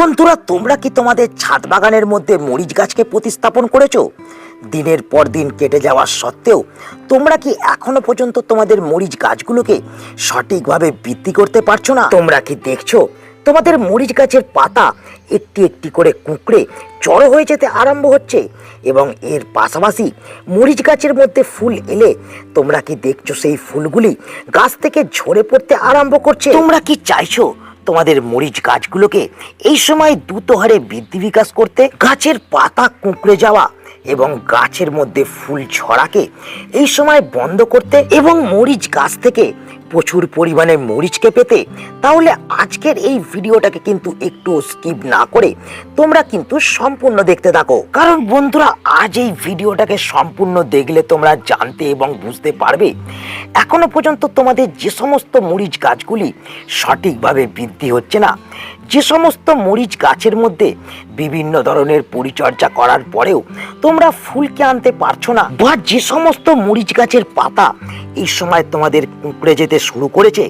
বন্ধুরা তোমরা কি তোমাদের ছাদ বাগানের মধ্যে মরিচ গাছকে প্রতিস্থাপন করেছ? দিনের পর দিন কেটে যাওয়ার সত্ত্বেও, তোমরা কি এখনও পর্যন্ত তোমাদের মরিচ গাছগুলোকে সঠিকভাবে বৃদ্ধি করতে পারছ না? তোমরা কি দেখছ, তোমাদের মরিচ গাছের পাতা একটি একটি করে কুঁকড়ে জড়ো হয়ে যেতে আরম্ভ হচ্ছে এবং এর পাশাপাশি মরিচ গাছের মধ্যে ফুল এলে তোমরা কি দেখছ সেই ফুলগুলি গাছ থেকে ঝরে পড়তে আরম্ভ করছে? তোমরা কি চাইছো তোমাদের মরিচ গাছগুলোকে এই সময় দ্রুত হারে বৃদ্ধি বিকাশ করতে, গাছের পাতা কুঁকড়ে যাওয়া এবং গাছের মধ্যে ফুল ছড়াকে এই সময় বন্ধ করতে এবং মরিচ গাছ থেকে প্রচুর পরিমাণে মরিচকে পেতে, তাহলে আজকের এই ভিডিওটাকে কিন্তু একটু স্কিপ না করে তোমরা কিন্তু সম্পূর্ণ দেখতে থাকো। কারণ বন্ধুরা, আজ এই ভিডিওটাকে সম্পূর্ণ দেখলে তোমরা জানতে এবং বুঝতে পারবে, এখনও পর্যন্ত তোমাদের যে সমস্ত মরিচ গাছগুলি সঠিকভাবে বৃদ্ধি হচ্ছে না, যে সমস্ত মরিচ গাছের মধ্যে বিভিন্ন ধরনের পরিচর্যা করার পরেও তোমরা ফুলকে আনতে পারছ না, বা যে সমস্ত মরিচ গাছের পাতা এই সময় তোমাদের কুঁকড়ে যেতে শুরু করেছে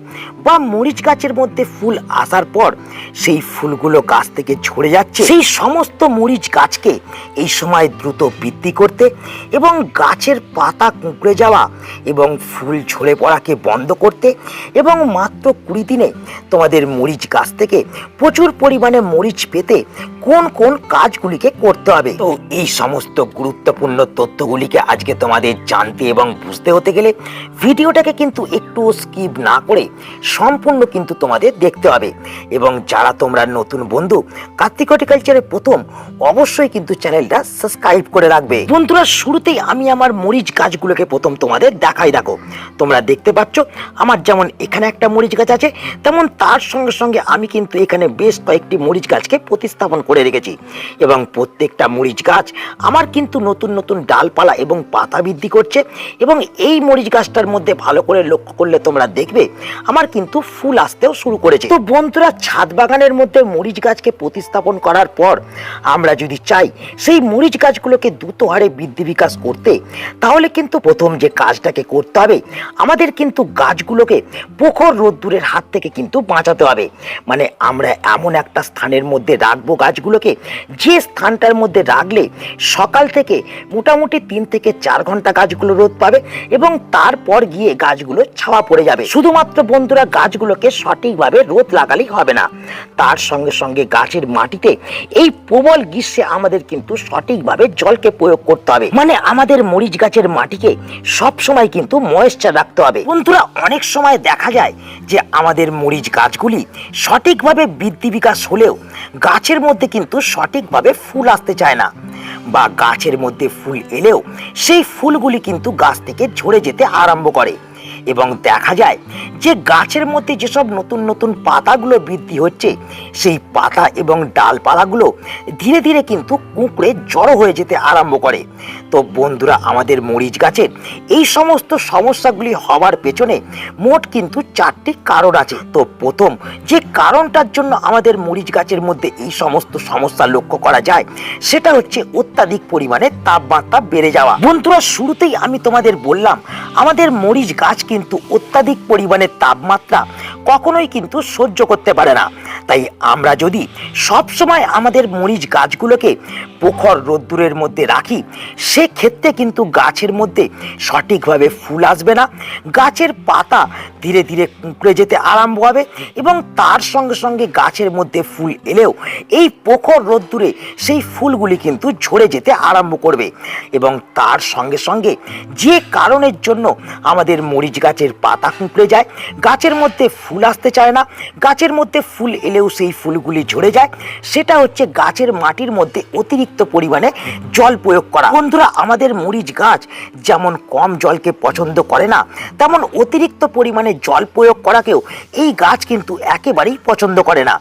বা মরিচ গাছের মধ্যে ফুল আসার পর সেই ফুলগুলো গাছ থেকে ঝরে যাচ্ছে। সেই সমস্ত মরিচ গাছকে এই সময় দ্রুত বৃদ্ধি করতে এবং গাছের পাতা কুঁকড়ে যাওয়া এবং ফুল ঝরে পড়াকে বন্ধ করতে এবং মাত্র কুড়ি দিনে তোমাদের মরিচ গাছ থেকে প্রচুর পরিমাণে মরিচ পেতে কোন কোন কাজগুলিকে করতে হবে? তো এই সমস্ত গুরুত্বপূর্ণ তথ্যগুলিকে আজকে তোমাদের জানতে এবং বুঝতে হতে গেলে ভিডিওটাকে কিন্তু একটু স্কিপ না করে সম্পূর্ণ কিন্তু তোমাদের দেখতে হবে। এবং যারা তোমরা নতুন বন্ধু, কার্তিক হর্টিকালচারের প্রথম, অবশ্যই কিন্তু চ্যানেলটা সাবস্ক্রাইব করে রাখবে। বন্ধুরা, শুরুতেই আমি আমার মরিচ গাছগুলোকে প্রথম তোমাদের দেখাই দেখো। তোমরা দেখতে পাচ্ছ, আমার যেমন এখানে একটা মরিচ গাছ আছে, তেমন তার সঙ্গে সঙ্গে আমি কিন্তু এখানে বেশ কয়েকটি মরিচ গাছকে প্রতিস্থাপন করে রেখেছি। এবং প্রত্যেকটা মরিচ গাছ আমার কিন্তু নতুন নতুন ডালপালা এবং পাতা বৃদ্ধি করছে এবং এই মরিচ গাছটার মধ্যে ভালো করে লক্ষ্য করলে তোমরা দেখবে আমার কিন্তু ফুল আসতেও শুরু করেছে। তো বন্ধুরা, ছাদ বাগানের মধ্যে মরিচ গাছকে প্রতিস্থাপন করার পর আমরা যদি চাই সেই মরিচ গাছগুলোকে দ্রুত হারে বৃদ্ধি বিকাশ করতে, তাহলে কিন্তু প্রথম যে কাজটাকে করতে হবে, আমাদের কিন্তু গাছগুলোকে প্রখর রোদ্দুরের হাত থেকে কিন্তু বাঁচাতে হবে। মানে আমরা এমন একটা স্থানের মধ্যে রাখব গাছগুলোকে যে স্থানটার মধ্যে রাখলে সকাল থেকে মোটামুটি তিন থেকে চার ঘণ্টা গাছগুলো রোদ পাবে এবং তারপর গিয়ে গাছগুলো ছাওয়া পড়ে যাবে। শুধুমাত্র বন্ধুরা গাছগুলোকে সঠিকভাবে রোদ লাগালেই হবে না। তার সঙ্গে সঙ্গে গাছের মাটিতে এই প্রবল গ্রীষ্মে আমাদের কিন্তু সঠিকভাবে জলকে প্রয়োগ করতে হবে। মানে আমাদের মরিচ গাছের মাটিকে সব সময় কিন্তু ময়েশ্চার রাখতে হবে। বন্ধুরা, অনেক সময় দেখা যায় যে আমাদের মরিচ গাছগুলি সঠিকভাবে বৃদ্ধি বিকাশ হলেও গাছের মধ্যে কিন্তু সঠিকভাবে ফুল আসতে চায় না বা গাছের মধ্যে ফুল এলেও সেই ফুলগুলি কিন্তু গাছ থেকে ঝরে যেতে আরম্ভ করে। এবং দেখা যায় যে গাছের মধ্যে যেসব নতুন নতুন পাতাগুলো বৃদ্ধি হচ্ছে, সেই পাতা এবং ডালপালাগুলো ধীরে ধীরে কিন্তু কুঁকড়ে জড়ো হয়ে যেতে আরম্ভ করে। তো বন্ধুরা, আমাদের মরিচ গাছের এই সমস্ত সমস্যাগুলি হওয়ার পেছনে মোট কিন্তু চারটি কারণ আছে। তো প্রথম, যে কারণটার জন্য আমাদের মরিচ গাছের মধ্যে এই সমস্ত সমস্যা লক্ষ্য করা যায়, সেটা হচ্ছে অত্যাধিক পরিমাণে তাপমাত্রা বেড়ে যাওয়া। বন্ধুরা, শুরুতেই আমি তোমাদের বললাম, আমাদের মরিচ গাছ কিন্তু অত্যাধিক পরিমাণে তাপমাত্রা কখনোই কিন্তু সহ্য করতে পারে না। তাই আমরা যদি সব সময় আমাদের মরিচ গাছগুলোকে প্রখর রোদ্দুরের মধ্যে রাখি, সেক্ষেত্রে কিন্তু গাছের মধ্যে সঠিকভাবে ফুল আসবে না। গাছের পাতা ধীরে ধীরে কুঁকড়ে যেতে আরম্ভ হবে এবং তার সঙ্গে সঙ্গে গাছের মধ্যে ফুল এলেও এই প্রখর রোদ্দুরে সেই ফুলগুলি কিন্তু ঝরে যেতে আরম্ভ করবে এবং তার সঙ্গে সঙ্গে যে কারণের জন্য আমাদের মরিচ গাছের পাতা কুঁকড়ে যায়, গাছের মধ্যে ফুল আসতে চায় না। গাছের মধ্যে ফুল এলেও সেই ফুলগুলি ঝরে যায়। সেটা হচ্ছে গাছের মাটির মধ্যে অতিরিক্ত পরিমাণে জল প্রয়োগ করা। বন্ধুরা, আমাদের মরিচ গাছ যেমন কম জলকে পছন্দ করে না, তেমন অতিরিক্ত পরিমাণে জল প্রয়োগ করাকেও এই গাছ কিন্তু একেবারেই পছন্দ করে না।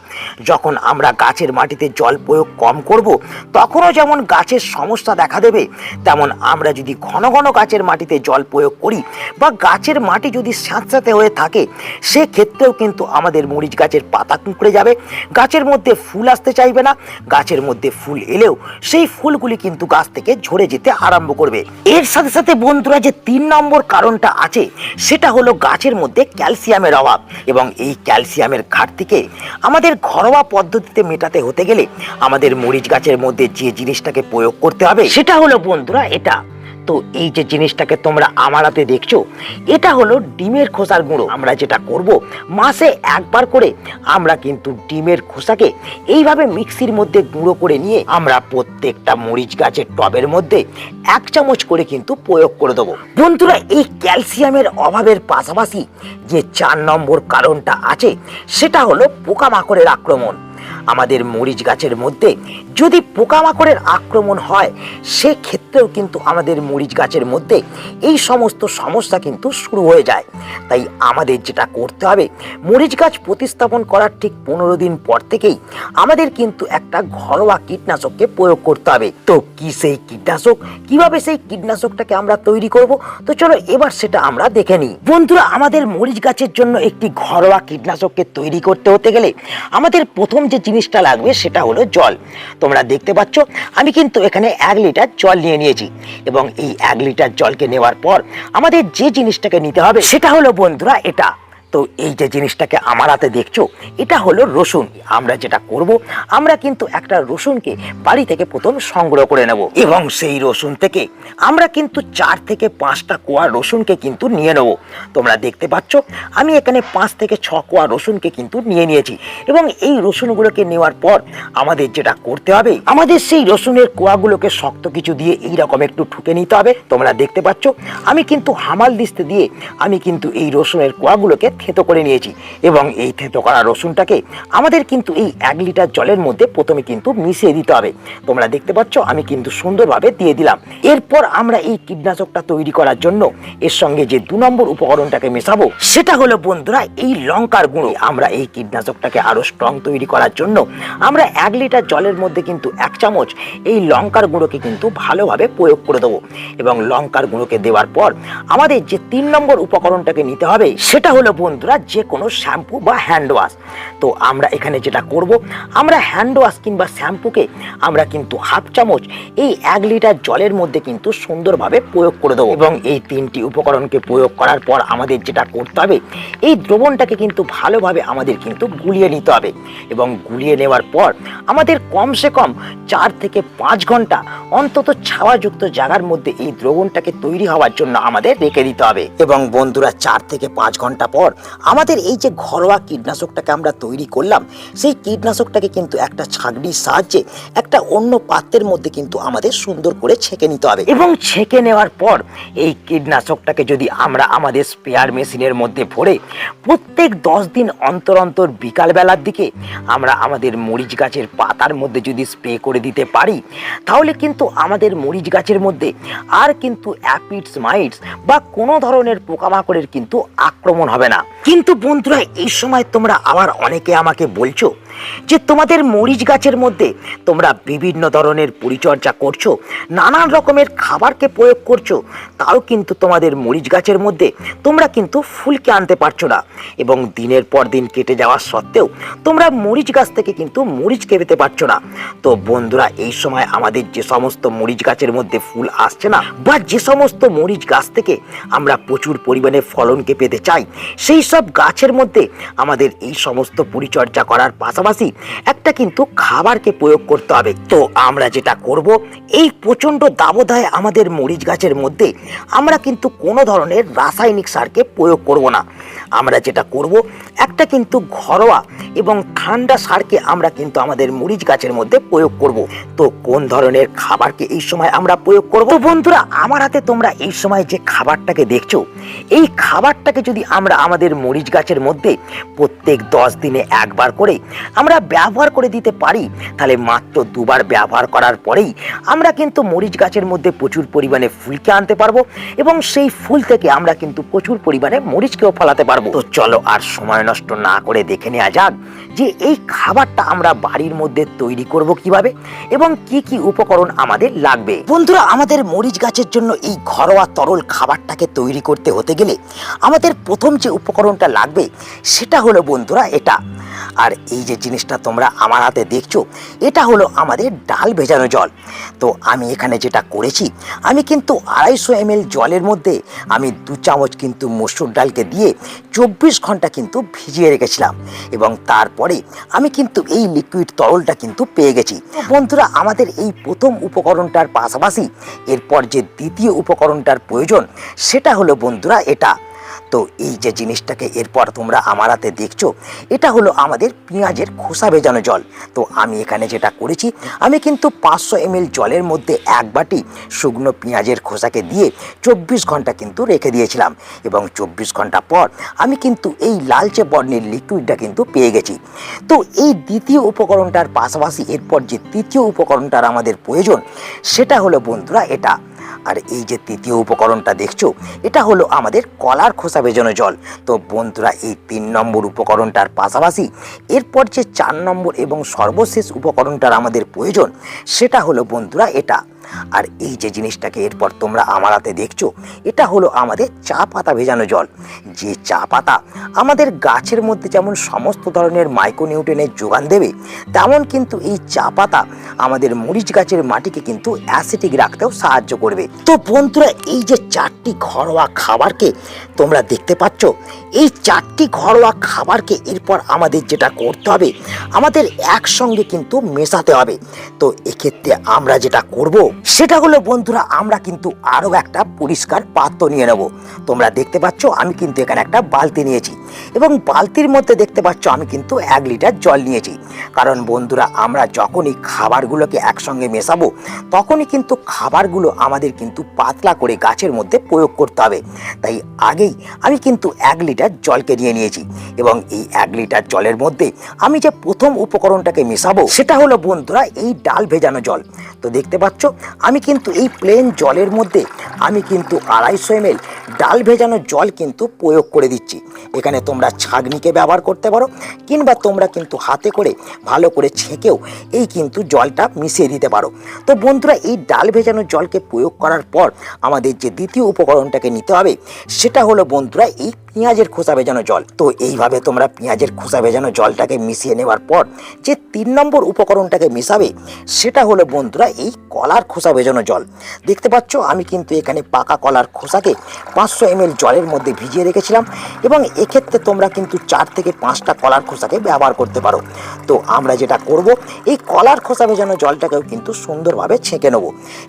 যখন আমরা গাছের মাটিতে জল প্রয়োগ কম করব, তখনও যেমন গাছের সমস্যা দেখা দেবে, তেমন আমরা যদি ঘন ঘন গাছের মাটিতে জল প্রয়োগ করি বা গাছের মাটি যদি স্যাঁতস্যাঁতে হয়ে থাকে, সেক্ষেত্রেও কিন্তু আমাদের মরিচ গাছের পাতা কুঁকড়ে যাবে। গাছের মধ্যে ফুল আসতে চাইবে না। গাছের মধ্যে ফুল এলেও সেই ফুলগুলি কিন্তু গাছ থেকে ঝরে যেতে আরম্ভ করবে। এর সাথে সাথে বন্ধুরা, যে তিন নম্বর কারণটা আছে, সেটা হলো গাছের মধ্যে ক্যালসিয়ামের অভাব এবং এই ক্যালসিয়ামের ঘাটতিকে আমাদের ঘরোয়া পদ্ধতিতে মেটাতে হতে গেলে আমাদের মরিচ গাছের মধ্যে যে জিনিসটাকে প্রয়োগ করতে হবে, সেটা হলো বন্ধুরা, এটা। তো এই যে জিনিসটাকে তোমরা আমার হাতে দেখছ, এটা হলো ডিমের খোসার গুঁড়ো। আমরা যেটা করব, মাসে একবার করে আমরা কিন্তু ডিমের খোসাকে এইভাবে মিক্সির মধ্যে গুঁড়ো করে নিয়ে আমরা প্রত্যেকটা মরিচ গাছের টবের মধ্যে এক চামচ করে কিন্তু প্রয়োগ করে দেবো। বন্ধুরা, এই ক্যালসিয়ামের অভাবের পাশাপাশি যে চার নম্বর কারণটা আছে, সেটা হলো পোকামাকড়ের আক্রমণ। আমাদের মরিচ গাছের মধ্যে যদি পোকামাকড়ের আক্রমণ হয়, সেক্ষেত্রেও কিন্তু আমাদের মরিচ গাছের মধ্যে এই সমস্ত সমস্যা কিন্তু শুরু হয়ে যায়। তাই আমাদের যেটা করতে হবে, মরিচ গাছ প্রতিস্থাপন করার ঠিক পনেরো দিন পর থেকেই আমাদের কিন্তু একটা ঘরোয়া কীটনাশককে প্রয়োগ করতে হবে। তো কি সেই কীটনাশক? কীভাবে সেই কীটনাশকটাকে আমরা তৈরি করব? তো চলো এবার সেটা আমরা দেখে নিই। বন্ধুরা, আমাদের মরিচ গাছের জন্য একটি ঘরোয়া কীটনাশককে তৈরি করতে হতে গেলে আমাদের প্রথম যে জিনিসটা লাগবে সেটা হলো জল। তোমরা দেখতে পাচ্ছ, আমি কিন্তু এখানে এক লিটার জল নিয়ে নিয়েছি এবং এই এক লিটার জলকে নেওয়ার পর আমাদের যে জিনিসটাকে নিতে হবে সেটা হলো বন্ধুরা এটা। তো এই যে জিনিসটাকে আমার হাতে দেখছ, এটা হলো রসুন। আমরা যেটা করব, আমরা কিন্তু একটা রসুনকে বাড়ি থেকে প্রথম সংগ্রহ করে নেব। এবং সেই রসুন থেকে আমরা কিন্তু চার থেকে পাঁচটা কোয়া রসুনকে কিন্তু নিয়ে নেব। তোমরা দেখতে পাচ্ছ, আমি এখানে পাঁচ থেকে ছ কোয়া রসুনকে কিন্তু নিয়ে নিয়েছি। এবং এই রসুনগুলোকে নেওয়ার পর আমাদের যেটা করতে হবে, আমাদের সেই রসুনের কোয়াগুলোকে শক্ত কিছু দিয়ে এই রকম একটু ঠুকে নিতে হবে। তোমরা দেখতে পাচ্ছ, আমি কিন্তু হামাল দিস্তে দিয়ে আমি কিন্তু এই রসুনের কোয়াগুলোকে থেতো করে নিয়েছি। এবং এই থেতো করা রসুনটাকে আমাদের কিন্তু এই এক লিটার জলের মধ্যে প্রথমে কিন্তু মিশিয়ে দিতে হবে। তোমরা দেখতে পাচ্ছ, আমি কিন্তু সুন্দরভাবে দিয়ে দিলাম। এরপর আমরা এই কীটনাশকটা তৈরি করার জন্য এর সঙ্গে যে দু নম্বর উপকরণটাকে মেশাবো, সেটা হলো বন্ধুরা এই লঙ্কার গুঁড়ো। আমরা এই কীটনাশকটাকে আরও স্ট্রং তৈরি করার জন্য আমরা এক লিটার জলের মধ্যে কিন্তু এক চামচ এই লঙ্কার গুঁড়োকে কিন্তু ভালোভাবে প্রয়োগ করে দেবো। এবং লঙ্কার গুঁড়োকে দেওয়ার পর আমাদের যে তিন নম্বর উপকরণটাকে নিতে হবে, সেটা হলো বন্ধুরা, যে কোনো শ্যাম্পু বা হ্যান্ড ওয়াশ তো আমরা এখানে যেটা করব, আমরা হ্যান্ড ওয়াশ কিংবা শ্যাম্পুকে আমরা কিন্তু হাফ চামচ এই এক লিটার জলের মধ্যে কিন্তু সুন্দরভাবে প্রয়োগ করে দেবো। এবং এই তিনটি উপকরণকে প্রয়োগ করার পর আমাদের যেটা করতে হবে, এই দ্রবণটাকে কিন্তু ভালোভাবে আমাদের কিন্তু গুলিয়ে নিতে হবে। এবং গুলিয়ে নেওয়ার পর আমাদের কমসে কম চার থেকে পাঁচ ঘণ্টা অন্তত ছাওয়াযুক্ত জায়গার মধ্যে এই দ্রবণটাকে তৈরি হওয়ার জন্য আমাদের রেখে দিতে হবে। এবং বন্ধুরা, চার থেকে পাঁচ ঘণ্টা পর আমাদের এই যে ঘরোয়া কীটনাশকটাকে আমরা তৈরি করলাম, সেই কীটনাশকটাকে কিন্তু একটা ছাগড়ির সাহায্যে একটা অন্য পাত্রের মধ্যে কিন্তু আমাদের সুন্দর করে ছেঁকে নিতে হবে। এবং ছেঁকে নেওয়ার পর এই কীটনাশকটাকে যদি আমরা আমাদের স্পেয়ার মেশিনের মধ্যে ভরে প্রত্যেক দশ দিন অন্তর অন্তর বিকালবেলার দিকে আমরা আমাদের মরিচ গাছের পাতার মধ্যে যদি স্প্রে করে দিতে পারি, তাহলে কিন্তু আমাদের মরিচ গাছের মধ্যে আর কিন্তু অ্যাপিডস, মাইটস বা কোনো ধরনের পোকামাকড়ের কিন্তু আক্রমণ হবে না। কিন্তু বন্ধুরা এই সময় তোমরা আবার অনেকে আমাকে বলছো যে তোমাদের মরিচ গাছের মধ্যে তোমরা বিভিন্ন ধরনের পরিচর্যা করছ, নানান রকমের খাবারকে প্রয়োগ করছ, তাও কিন্তু তোমাদের মরিচ গাছের মধ্যে তোমরা কিন্তু ফুলকে আনতে পারছ না। এবং দিনের পর দিন কেটে যাওয়া সত্ত্বেও তোমরা মরিচ গাছ থেকে কিন্তু মরিচকে পেতে পারছ না। তো বন্ধুরা, এই সময় আমাদের যে সমস্ত মরিচ গাছের মধ্যে ফুল আসছে না, বা যে সমস্ত মরিচ গাছ থেকে আমরা প্রচুর পরিমাণে ফলনকে পেতে চাই, সেই সব গাছের মধ্যে আমাদের এই সমস্ত পরিচর্যা করার পাশাপাশি একটা কিন্তু খাবারকে প্রয়োগ করতে হবে। তো আমরা যেটা করব, এই প্রচণ্ড দাবদাহে আমাদের মরিচ গাছের মধ্যে আমরা কিন্তু কোনো ধরনের রাসায়নিক সারকে প্রয়োগ করব না। আমরা যেটা করব, একটা কিন্তু ঘরোয়া এবং ঠান্ডা সারকে আমরা কিন্তু আমাদের মরিচ গাছের মধ্যে প্রয়োগ করব। তো কোন ধরনের খাবারকে এই সময় আমরা প্রয়োগ করব? বন্ধুরা, আমার হাতে তোমরা এই সময় যে খাবারটাকে দেখছ এই খাবারটাকে যদি আমরা আমাদের মরিচ গাছের মধ্যে প্রত্যেক দশ দিনে একবার করে আমরা ব্যবহার করে দিতে পারি, তাহলে মাত্র দুবার ব্যবহার করার পরেই আমরা কিন্তু মরিচ গাছের মধ্যে প্রচুর পরিমাণে ফুলকে আনতে পারব এবং সেই ফুল থেকে আমরা কিন্তু প্রচুর পরিমাণে মরিচকেও ফলাতে পারব। তো চলো আর সময় নষ্ট না করে দেখে নেওয়া যাক যে এই খাবারটা আমরা বাড়ির মধ্যে তৈরি করব কীভাবে এবং কি কি উপকরণ আমাদের লাগবে। বন্ধুরা, আমাদের মরিচ গাছের জন্য এই ঘরোয়া তরল খাবারটাকে তৈরি করতে হতে গেলে আমাদের প্রথম যে উপকরণটা লাগবে সেটা হলো বন্ধুরা এটা। আর এই যে জিনিসটা তোমরা আমার হাতে দেখছ, এটা হলো আমাদের ডাল ভেজানো জল। তো আমি এখানে যেটা করেছি, আমি কিন্তু আড়াইশো এম জলের মধ্যে আমি দু চামচ কিন্তু মসুর ডালকে দিয়ে চব্বিশ ঘণ্টা কিন্তু ভিজিয়ে রেখেছিলাম এবং তারপরে আমি কিন্তু এই লিকুইড তরলটা কিন্তু পেয়ে গেছি। বন্ধুরা, আমাদের এই প্রথম উপকরণটার পাশাপাশি এরপর যে দ্বিতীয় উপকরণটার প্রয়োজন, সেটা হলো বন্ধুরা এটা। তো এই যে জিনিসটাকে এরপর তোমরা আমার হাতে দেখছ, এটা হলো আমাদের পেঁয়াজের খোসা ভেজানো জল। তো আমি এখানে যেটা করেছি, আমি কিন্তু পাঁচশো এম জলের মধ্যে এক বাটি শুকনো পেঁয়াজের খোসাকে দিয়ে চব্বিশ ঘণ্টা কিন্তু রেখে দিয়েছিলাম। এবং চব্বিশ ঘণ্টা পর আমি কিন্তু এই লালচে বর্ণের লিকুইডটা কিন্তু পেয়ে গেছি। তো এই দ্বিতীয় উপকরণটার পাশাপাশি এরপর যে তৃতীয় উপকরণটার আমাদের প্রয়োজন, সেটা হলো বন্ধুরা এটা। আর এই যে তৃতীয় উপকরণটা দেখছ, এটা হলো আমাদের কলার খোসা ভেজানো জল। তো বন্ধুরা, এই তিন নম্বর উপকরণটার পাশাপাশি এরপর যে চার নম্বর এবং সর্বশেষ উপকরণটার আমাদের প্রয়োজন, সেটা হলো বন্ধুরা এটা। আর এই যে জিনিসটাকে এরপর তোমরা আমার হাতে দেখছ, এটা হলো আমাদের চা পাতা ভেজানো জল। যে চা পাতা আমাদের গাছের মধ্যে যেমন সমস্ত ধরনের মাইক্রোনিউট্রেনের যোগান দেবে, তেমন কিন্তু এই চা পাতা আমাদের মরিচ গাছের মাটিকে কিন্তু অ্যাসিটিক রাখতেও সাহায্য করবে। তো বন্ধুরা, এই যে চারটি ঘরোয়া খাবারকে তোমরা দেখতে পাচ্ছ, এই চারটি ঘরোয়া খাবারকে এরপর আমাদের যেটা করতে হবে, আমাদের একসঙ্গে কিন্তু মেশাতে হবে। তো এক্ষেত্রে আমরা যেটা করব, সেটা হলো বন্ধুরা, আমরা কিন্তু আরও একটা পরিষ্কার পাত্র নিয়ে নেব। তোমরা দেখতে পাচ্ছ, আমি কিন্তু এখানে একটা বালতি নিয়েছি এবং বালতির মধ্যে দেখতে পাচ্ছ, আমি কিন্তু এক লিটার জল নিয়েছি। কারণ বন্ধুরা, আমরা যখনই খাবারগুলোকে একসঙ্গে মেশাবো, তখনই কিন্তু খাবারগুলো আমাদের কিন্তু পাতলা করে গাছের মধ্যে প্রয়োগ করতে হবে। তাই আগেই আমি কিন্তু এক লিটার জলকে নিয়ে নিয়েছি এবং এই এক লিটার জলের মধ্যে আমি যে প্রথম উপকরণটাকে মেশাবো সেটা হলো বন্ধুরা এই ডাল ভেজানো জল। তো দেখতে পাচ্ছ, আমি কিন্তু এই প্লেন জলের মধ্যে, আমি কিন্তু আড়াইশো এম ডাল ভেজানো জল কিন্তু প্রয়োগ করে দিচ্ছি। এখানে তোমরা ছাগনিকে ব্যবহার করতে পারো, কিংবা তোমরা কিন্তু হাতে করে ভালো করে ছেঁকেও এই কিন্তু জলটা মিশিয়ে দিতে পারো। তো বন্ধুরা, এই ডাল ভেজানো জলকে প্রয়োগ করার পর আমাদের যে দ্বিতীয় উপকরণটাকে নিতে হবে, সেটা হলো বন্ধুরা, এই পেঁয়াজের খোসা ভেজানো জল। তো এইভাবে তোমরা পেঁয়াজের খোসা ভেজানো জলটাকে মিশিয়ে নেওয়ার পর, যে তিন নম্বর উপকরণটাকে মিশাবে, সেটা হলো বন্ধুরা এই কলার খোসা ভেজানো জল। দেখতে পাচ্ছ, আমি কিন্তু এখানে পাকা কলার খোসাকে পাঁচশো এম জলের মধ্যে ভিজিয়ে রেখেছিলাম এবং এক্ষেত্রে তোমরা কিন্তু চার থেকে পাঁচটা কলার খোসাকে ব্যবহার করতে পারো। তো আমরা যেটা করব, এই কলার খোসা ভেজানো জলটাকেও কিন্তু সুন্দরভাবে ছেঁকে নেব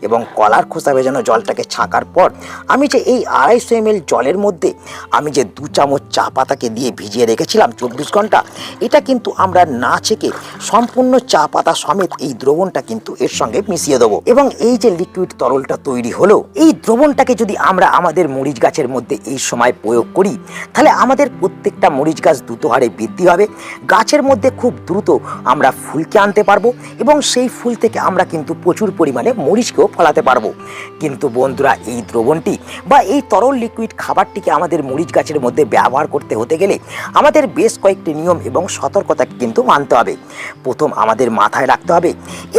এবং কলার খোসা ভেজানো জলটাকে ছাঁকার পর আমি যে এই আড়াইশো এম জলের মধ্যে আমি যে দু চামচ চা পাতাকে দিয়ে ভিজিয়ে রেখেছিলাম চব্বিশ ঘণ্টা, এটা কিন্তু আমরা না ছেঁকে সম্পূর্ণ চা পাতা সমেত এই দ্রবণটা কিন্তু এর সঙ্গে মিশিয়ে দেবো। এবং এই যে লিকুইড তরলটা তৈরি হলো, এই দ্রবণটাকে যদি আমরা আমাদের মরিচ গাছের মধ্যে এই সময় প্রয়োগ করি, তাহলে আমাদের প্রত্যেকটা মরিচ গাছ দ্রুত হারে বৃদ্ধি হবে। গাছের মধ্যে খুব দ্রুত আমরা ফুলকে আনতে পারব এবং সেই ফুল থেকে আমরা কিন্তু প্রচুর পরিমাণে মরিচকেও ফলাতে পারব। কিন্তু বন্ধুরা, এই দ্রবণটি বা এই তরল লিকুইড খাবারটিকে আমাদের মরিচ গাছের মধ্যে ব্যবহার করতে হতে গেলে আমাদের বেশ কয়েকটি নিয়ম এবং সতর্কতাকে কিন্তু মানতে হবে। প্রথম আমাদের মাথায় রাখতে হবে,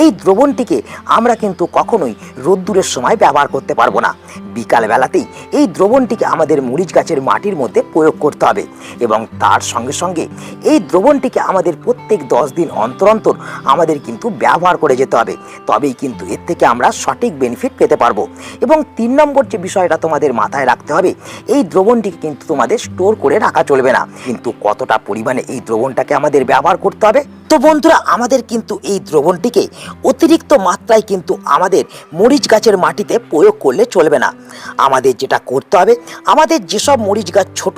এই দ্রবণটিকে আমরা কিন্তু কখনোই রোদ্দুরের সময় ব্যবহার করতে পারব না। বিকাল বেলাতেই এই দ্রবণটিকে আমাদের মরিচ গাছের মাটির মধ্যে প্রয়োগ করতে হবে এবং তার সঙ্গে সঙ্গে এই দ্রবণটিকে আমাদের প্রত্যেক দশ দিন অন্তর অন্তর আমাদের কিন্তু ব্যবহার করে যেতে হবে। তবেই কিন্তু এর থেকে আমরা সঠিক বেনিফিট পেতে পারব। এবং তিন নম্বর যে বিষয়টা তোমাদের মাথায় রাখতে হবে, এই দ্রবণটিকে কিন্তু তোমাদের স্টোর করে রাখা চলবে না। কিন্তু কতটা পরিমাণে এই দ্রবণটাকে আমাদের ব্যবহার করতে হবে? তো বন্ধুরা, আমাদের কিন্তু এই দ্রবণটিকে অতিরিক্ত মাত্রায় কিন্তু আমাদের মরিচ গাছের মাটিতে প্রয়োগ করলে চলবে না। আমাদের যেটা করতে হবে, আমাদের যেসব মরিচ গাছ ছোট,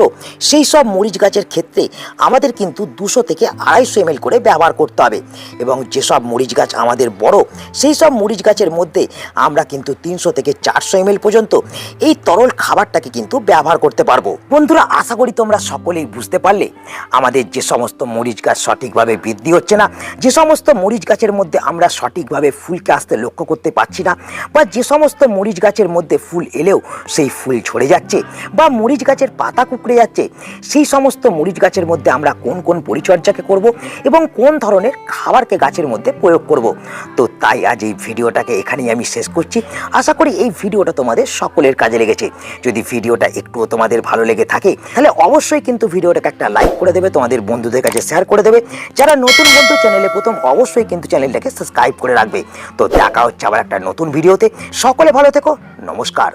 সেই সব মরিচ গাছের ক্ষেত্রে আমাদের কিন্তু দুশো থেকে আড়াইশো এম করে ব্যবহার করতে হবে এবং যেসব মরিচ গাছ আমাদের বড়, সেই সব মরিচ গাছের মধ্যে আমরা কিন্তু তিনশো থেকে চারশো এম পর্যন্ত এই তরল খাবারটাকে কিন্তু ব্যবহার করতে পারব। বন্ধুরা, আশা করি তোমরা সকলেই বুঝতে পারলে, আমাদের যে সমস্ত মরিচ গাছ সঠিকভাবে বৃদ্ধি হচ্ছে হচ্ছে না। যে সমস্ত মরিচ গাছের মধ্যে আমরা সঠিকভাবে ফুলকে আসতে লক্ষ্য করতে পারছি না বা যে সমস্ত মরিচ গাছের মধ্যে ফুল এলেও সেই ফুল ঝরে যাচ্ছে বা মরিচ গাছের পাতা কুকড়ে যাচ্ছে, সেই সমস্ত মরিচ গাছের মধ্যে আমরা কোন কোন পরিচর্যাকে করব এবং কোন ধরনের খাবারকে গাছের মধ্যে প্রয়োগ করব। তো তাই আজ এই ভিডিওটাকে এখানেই আমি শেষ করছি। আশা করি এই ভিডিওটা তোমাদের সকলের কাজে লেগেছে। যদি ভিডিওটা একটুও তোমাদের ভালো লেগে থাকে, তাহলে অবশ্যই কিন্তু ভিডিওটাকে একটা লাইক করে দেবে, তোমাদের বন্ধুদের কাছে শেয়ার করে দেবে। যারা নতুন বন্ধু চ্যানেলে প্রথম অবশ্যই কিন্তু চ্যানেলটাকে সাবস্ক্রাইব করে রাখবে। তো দেখা হচ্ছে আবার একটা নতুন ভিডিওতে সকলে ভালো থেকো। নমস্কার।